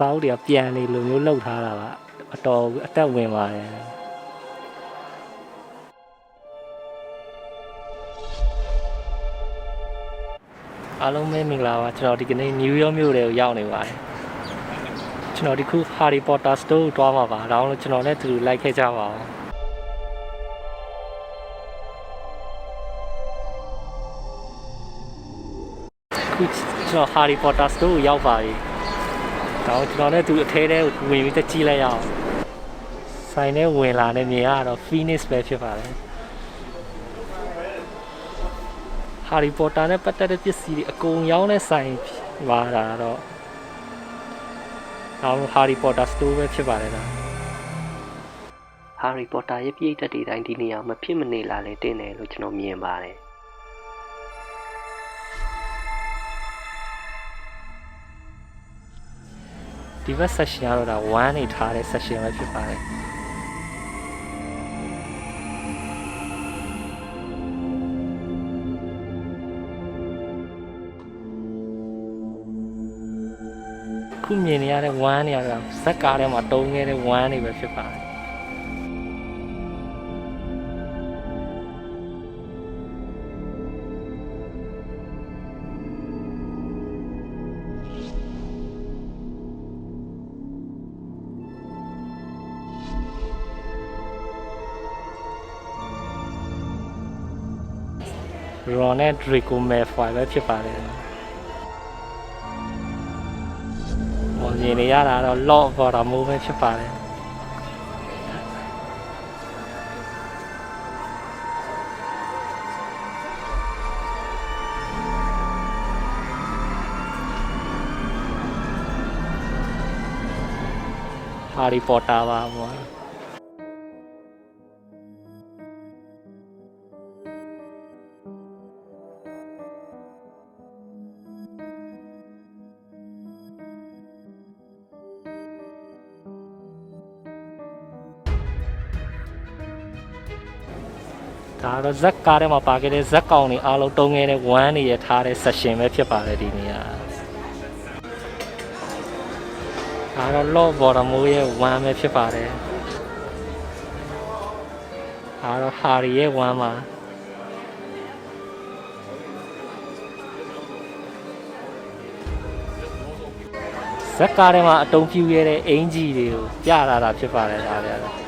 ပေါင်းတွေကပြန်နေလိုမျိုးလှုပ်ထားတာကအတော်အသက်ဝင်ပါတယ်အားလုံးပဲမင်္ဂလာပါကျွန်တော်ဒီကနေ့ New York မြို့ထဲကိုရောက်နေပါတယ်ကျွန်တော်ဒီခု Harry Potter Store ကိုတွားမှာပါဒါအောင်လို့ကျွန်တော်နဲ့အတူတူလိုက်ခဲ့ကြပါဦးခုကျွန်တော် Harry Potter Store ကိုရောက်ပါပြီ ဒါအောင်ကျွန်တော်နဲ့အတူအထဲထဲကိုဝင်ပြီးတက်ကြည့်လိုက်ရအောင်ဆိုင်ထဲဝင်လာတဲ့မြင်ရတော့ Phoenix ပဲဖြစ်ပါတယ်ဟာရီပိုတာနဲ့ပတ်သက်တဲ့ပစ္စည်းတွေအကုန်ရောင်းတဲ့ဆိုင်ပါတာတော့အော်ဟာရီပိုတာစတိုးပဲဖြစ်ပါတယ်လားဟာရီပိုတာရဲ့ပြည့်တက်တွေတိုင်းဒီနေရာမဖြစ်မနေလာလဲတင်းတယ်လို့ကျွန်တော်မြင်ပါတယ် ဒီဘက် section ကတော့ဒါ1နေထားတဲ့ section ပဲဖြစ်ပါတယ်ခုမြင်နေရတဲ့ဝမ်းနေရတာဇက်ကားထဲမှာတုံးခဲ့တဲ့ဝမ်းတွေပဲဖြစ်ပါတယ် ရော်နဲ့ဒရီကိုမဲဖိုင်ပဲဖြစ်ပါတယ်။ဟောမြင်နေရတာတော့ lock ပေါ်တာမိုးပဲဖြစ်ပါတယ်။ဟာရီပိုတာပါဘော တော့ဇက်ကားထဲမှာပါခဲ့တဲ့ဇက်ကောင်တွေအားလုံးတုံးခဲ့တဲ့ဝမ်းတွေရထားတဲ့ session ပဲဖြစ်ပါတယ်ဒီနေရာဒါတော့ lock ပေါ်တာမိုးရဲ့ဝမ်းပဲဖြစ်ပါတယ်ဒါတော့ဟာရီရဲ့ဝမ်းပါဇက်ကားထဲမှာအတုံးပြူခဲ့တဲ့အင်ဂျီတွေကိုပြလာတာဖြစ်ပါတယ်ဒါလည်း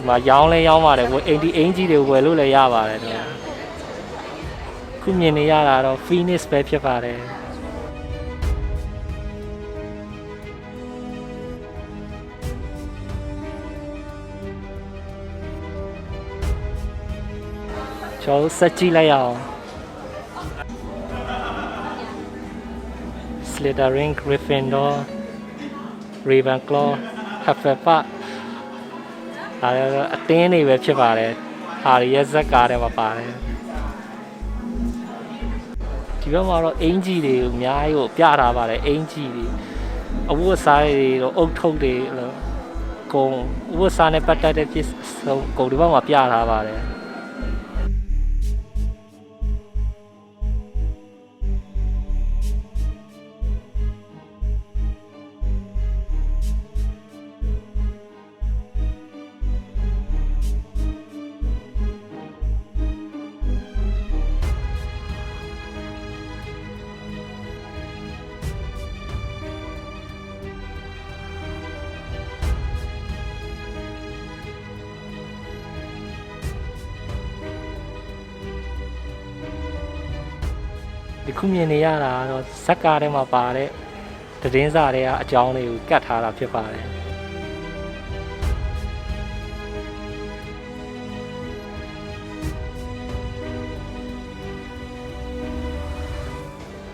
ဒီမှာရောင်းလဲရောင်းပါတယ်ကိုအင်ဒီအင်ဂျီတွေကိုဝယ်လို့လည်းရပါတယ်ဗျာခုမြင်နေရတာတော့ Phoenix ပဲဖြစ်ပါတယ်ကျွန်တော်တို့ဆက်ကြည့်လိုက်ရအောင် Slytherin Gryffindor Ravenclaw Hufflepuff ဒါလည်းအတင်းတွေပဲဖြစ်ပါတယ်ဟာရီရဲ့ဇက်ကားထဲမှာပါတယ်ဒီဘက်မှာတော့အင်ဂျီတွေအများကြီးကိုပြထားပါတယ်အင်ဂျီတွေအဝတ်အစားတွေတော့အုတ်ထုပ်တွေလို့ကုံအဝတ်အစားနဲ့ပတ်သက်တဲ့ပစ္စည်းကုံဒီဘက်မှာပြထားပါတယ် ဒီခုမြင်နေရတာကတော့ဇက်ကားထဲမှာပါတဲ့သတင်းစာတွေကအကြောင်းတွေကိုကတ်ထားတာဖြစ်ပါတယ်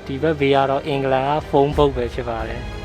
ဒီဘက်ဘေးကတော့အင်္ဂလန်ကဖုန်းဘုတ်ပဲဖြစ်ပါတယ်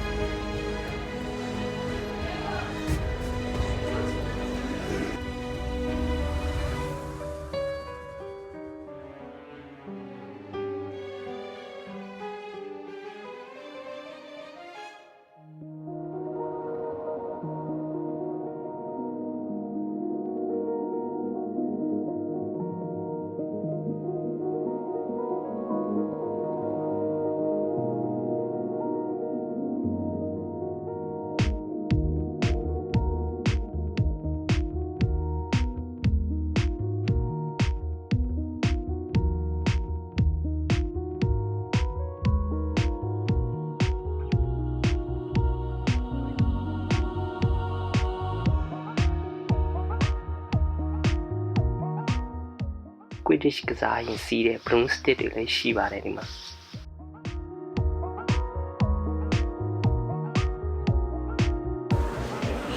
Quidditch ကစားရင်စီးတဲ့ broomstick တွေလည်းရှိပါတယ်ဒီမှာ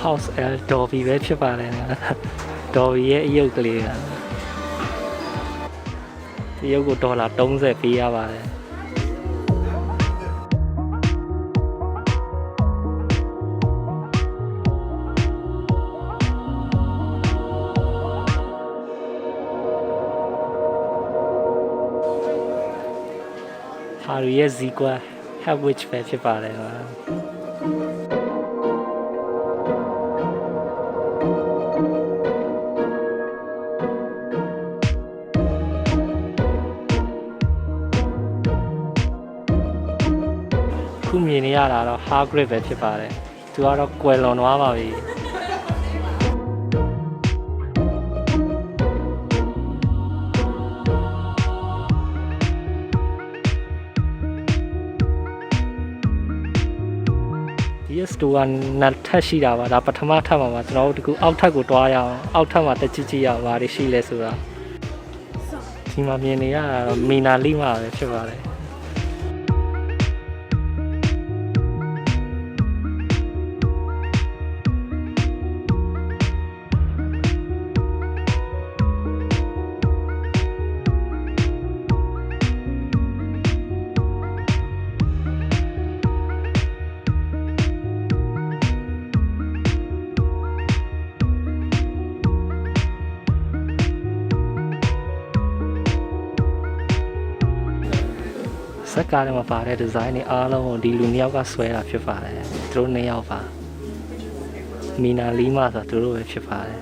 house L Dobby ပဲဖြစ်ပါတယ်နော် Dobby ရဲ့အယုတ်ကလေးကဒီရုပ်ကိုဒေါ်လာ30ပေးရပါတယ် ဟာရီရဲ့ဇီကွာ Hagwitch ပဲဖြစ်ပါတယ်ကွာခုမြင်နေရတာတော့ Hagrid ပဲဖြစ်ပါတယ်သူကတော့ကွယ်လွန်သွားပါပြီ ဒီစတိုကနှစ်ထပ်ရှိတာပါဒါပထမထပ်မှာပါကျွန်တော်တို့ဒီခုအောက်ထပ်ကိုတွားရအောင်အောက်ထပ်မှာတက်ကြည့်ကြည့်ရအောင်ဘာတွေရှိလဲဆိုတာဒီမှာမြင်နေရတာတော့မီနာလိမာပဲဖြစ်ပါတယ် စက်ကားထဲမှာပါတဲ့ဒီဇိုင်းတွေအားလုံးကိုဒီလူနှစ်ယောက်ကဆွဲတာဖြစ်ပါတယ်သူတို့နှစ်ယောက်ပါမီနာလိမာဆိုသူတို့ပဲဖြစ်ပါတယ်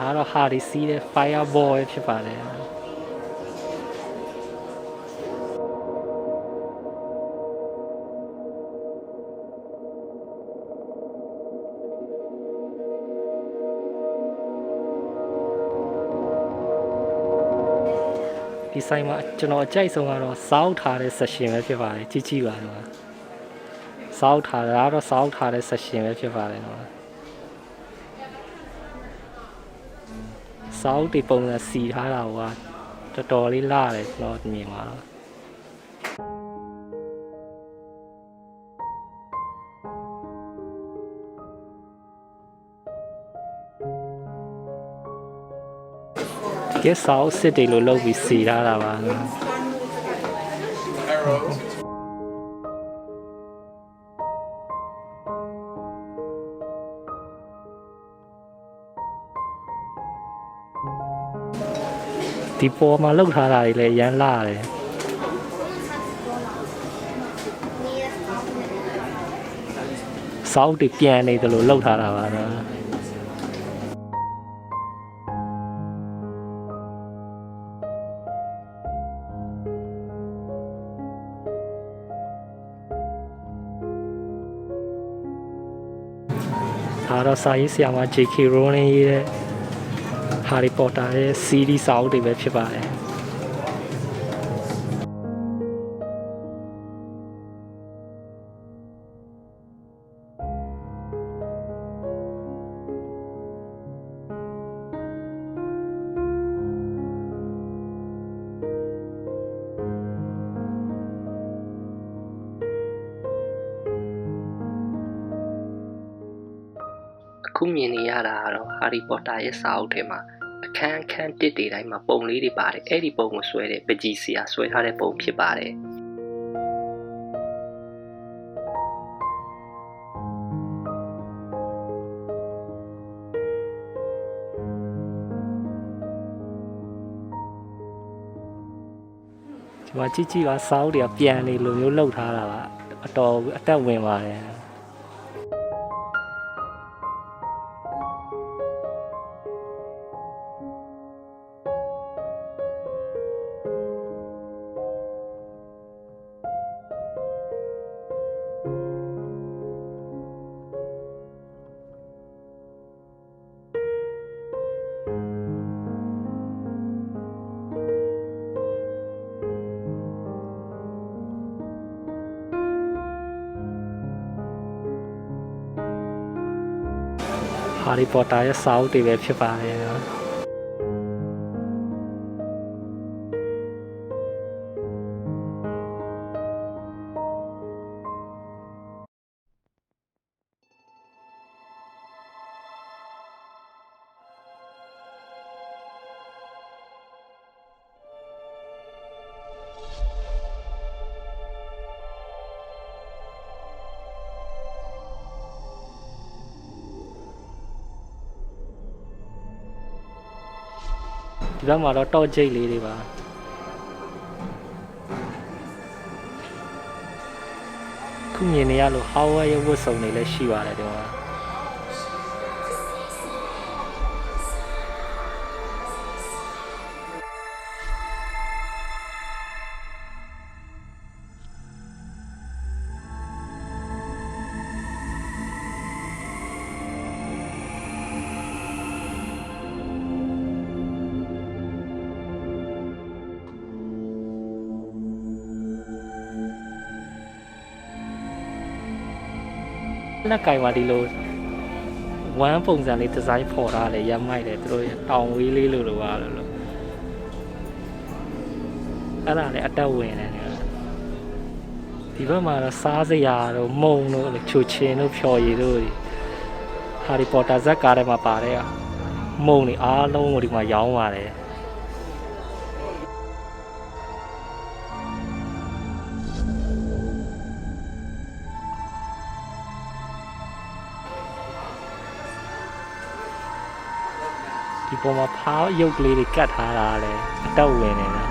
ဒါကတော့ဟာဒီစီးတဲ့ fireball ပဲဖြစ် ဒီဆိုင်မှာကျွန်တော်အကြိုက်ဆုံးကတော့စောက်ထားတဲ့ session ပဲဖြစ်ပါတယ်ကြည့်ကြည့်ပါတော့စောက်ထားတာကတော့စောက်ထားတဲ့ session ပဲဖြစ်ပါတယ်နော်စောက်ဒီပုံစံစီထားတာကတော်တော်လေးလာတယ်ကျွန်တော်မြင်ပါတော့ ကဲစောက်စစ်တွေလို့လုပ်ပြီးစီထားတာပါနော် arrows. ဒီပေါ်မှာလှုပ်ထားတာတွေလည်းရမ်းလာတယ်စောက်တွေပြန်နေတယ်လို့လှုပ်ထားတာပါနော် ဒါတော့စာရေးဆရာမ JK Rowling ရေးတဲ့ Harry Potter ရဲ့ series စာအုပ်တွေပဲဖြစ်ပါတယ်။ ခုမြင်နေရတာကတော့ Harry Potter ရဲ့စာအုပ်ထဲမှာအခန်းအခန်းတစ်တွေတိုင်းမှာပုံလေးတွေပါတယ်အဲ့ဒီပုံကိုဆွဲတဲ့ပကြီးဆရာဆွဲထားတဲ့ပုံဖြစ်ပါတယ်။ဒီမှာကြည့်ကြည့်ပါစောင်းတွေကပြန်နေလိုမျိုးလှုပ်ထားတာပါအတော်အသက်ဝင်ပါတယ် ဟာရီပိုတာရဲ့စာအုပ်တွေပဲဖြစ်ပါတယ် ဒီဘက်မှာတော့တော့ကျိတ်လေးတွေပါခုမြင်နေရလို့ Howard ရဲ့ဝတ်စုံတွေလည်းရှိပါတယ်ဒီမှာ လက်ကင်မှာဒီလိုဝမ်းပုံစံလေးဒီဇိုင်းဖော်ထားလေရမ်းမိုက်တယ်သူတို့ရဲ့တောင်ဝေးလေးလို့လို့ပါလို့လို့အဲ့ဒါလည်းအတက်ဝင်တယ်နေဒီဘက်မှာတော့စားစရာတို့မုံတို့ချူချင်းတို့ဖြော်ရည်တို့ဟာရီပိုတာဇက်ကားထဲမှာပါတယ်อ่ะမုံတွေအားလုံးကိုဒီမှာရောင်းပါတယ် ပေါ်မှာဖားရုပ်ကလေးတွေကတ်ထားတာလေအတော့ဝင်နေတယ်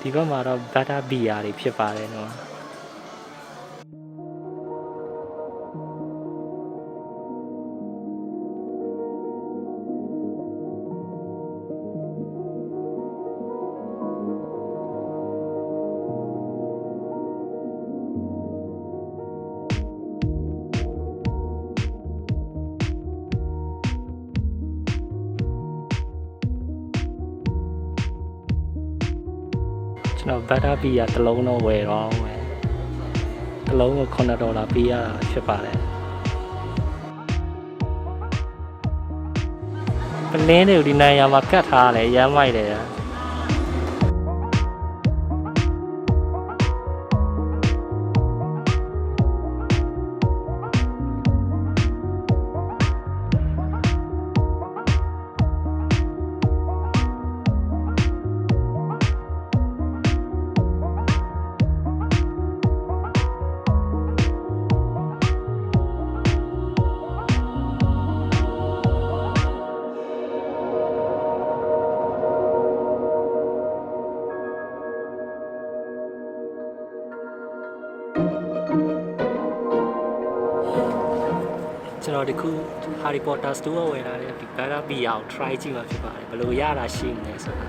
ဒီဘက်မှာတော့ဘတ်တာဘီယာတွေဖြစ်ပါတယ်နော် တော်ဘတ်တာပီယာတစ်လုံးတော့ဝယ်တော့မယ်တစ်လုံးကို9ဒေါ်လာပေးရတာဖြစ်ပါတယ်ပလင်းတွေကိုဒီနိုင်ရာမှာကတ်ထားရတယ်ရမ်းမိုက်တယ် တော်ဒီခု Harry Potter store ဝယ်လာတဲ့ဒီ Bata Bia ကို try ကြည့်မှာဖြစ်ပါတယ်ဘယ်လိုရတာရှိမလဲဆိုတာ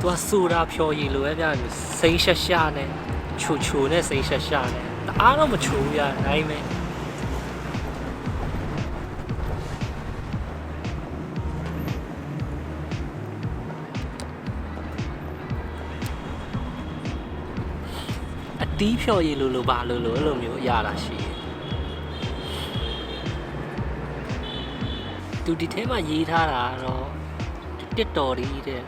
သူကဆိုတာဖြော်ရည်လိုပဲဗျာစိမ့်ရှက်ရှာနဲ့ချိုချိုနဲ့စိမ့်ရှက်ရှာနဲ့တအားတော့မချိုဘူးဗျာနိုင်မယ်တီးဖြော်ရည်လိုလိုပါလိုလိုအဲ့လိုမျိုးအရာလာရှိတယ်။သူဒီထဲမှာရေးထားတာတော့တစ်တော်ဒီတဲ့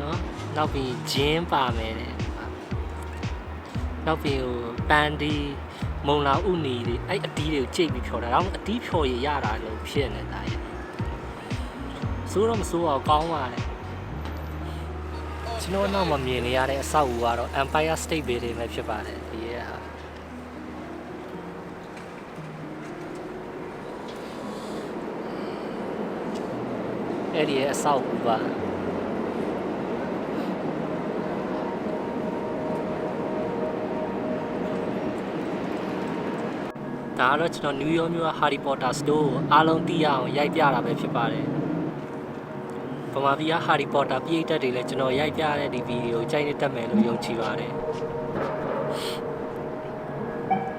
နော် နောက်ပြီးဂျင်းပါမယ်တဲ့နောက်ပြီးဟိုပန်ဒီမုံလာဥနီတွေအဲ့အတီးတွေကိုကြိတ်ပြီးဖြော်တာတော့အတီးဖြော်ရရတာလို့ဖြစ်နေတာရဲ့စိုးတော့မစိုးအောင်ကောင်းပါလေကျွန်တော်နောက်မှာမြင်နေရတဲ့အဆောက်အဦကတော့ Empire State Building ပဲဖြစ်ပါတယ်ဒီရဲ့ဟာအဲ့ဒီရဲ့အဆောက်အဦပါ ဒါကတော့ကျွန်တော်နယူးယောက်မြို့က Harry Potter Store ကိုအားလုံးသိရအောင်ရိုက်ပြတာပဲဖြစ်ပါတယ်ဗမာပြည်က Harry Potter ပြည့်တက်တွေလည်းကျွန်တော်ရိုက်ပြတဲ့ဒီဗီဒီယိုကိုကြိုက်နေတတ်မယ်လို့ယုံကြည်ပါတယ်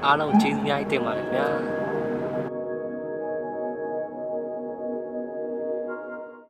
အားလုံးကျေးဇူးများတင်ပါတယ်ခင်ဗျာ